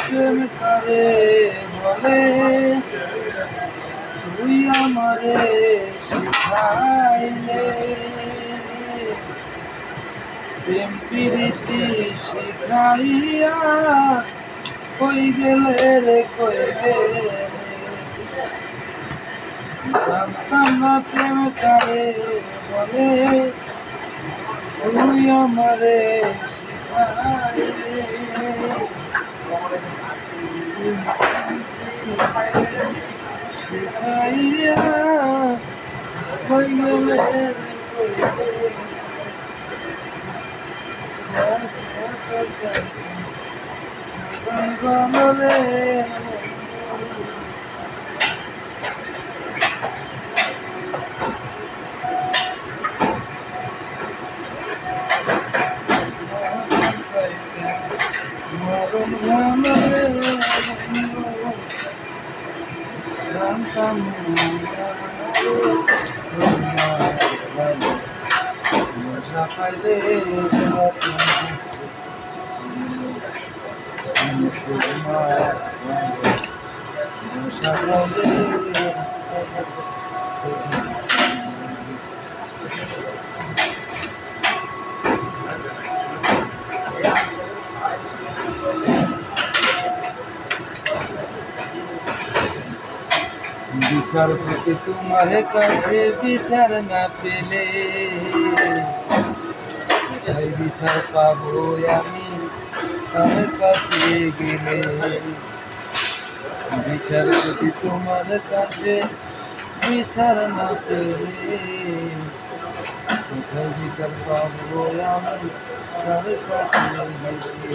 প্রেম করে বলে তুই আমারে শিখাইলে প্রেম প্রীতি শিখাইয়া কই গেলে রে কই গেলে আমারে শিখাইলে শিখাইয়া কই গেলে রে কই গেলে সকালে বিচারপতি তোমার কাছে, বিচার না পেলে। বিচার পাবো আমি? তার কাছে গেলে? বিচারপতি তোমার কাছে, বিচার না পেলে। কোথায় বিচার পাবো আমি? তার কাছে গেলে বিচারপতি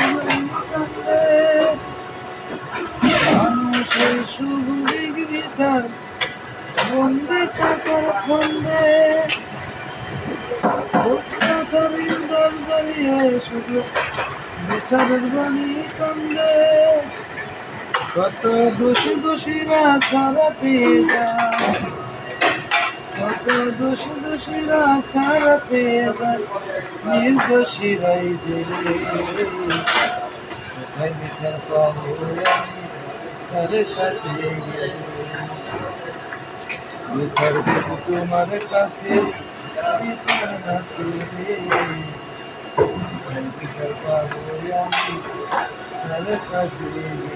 টাকার বন্ধে অত্যাচারীর দল দাঁড়িয়ে শুধু বিচারের বাণী কান্দে। কত দোষী দোষীরা ছাড়া যায়। কত দোষী দোষীরা ছাড়া পেয়ে যায়। নির্দোষীরাই জেলে। কোথায় বিচার পাবো কাছে বিচার করব তোমার কাছে বিচার না পেলে কোথায় বিচার পাবো আমি তার কাছে গেলে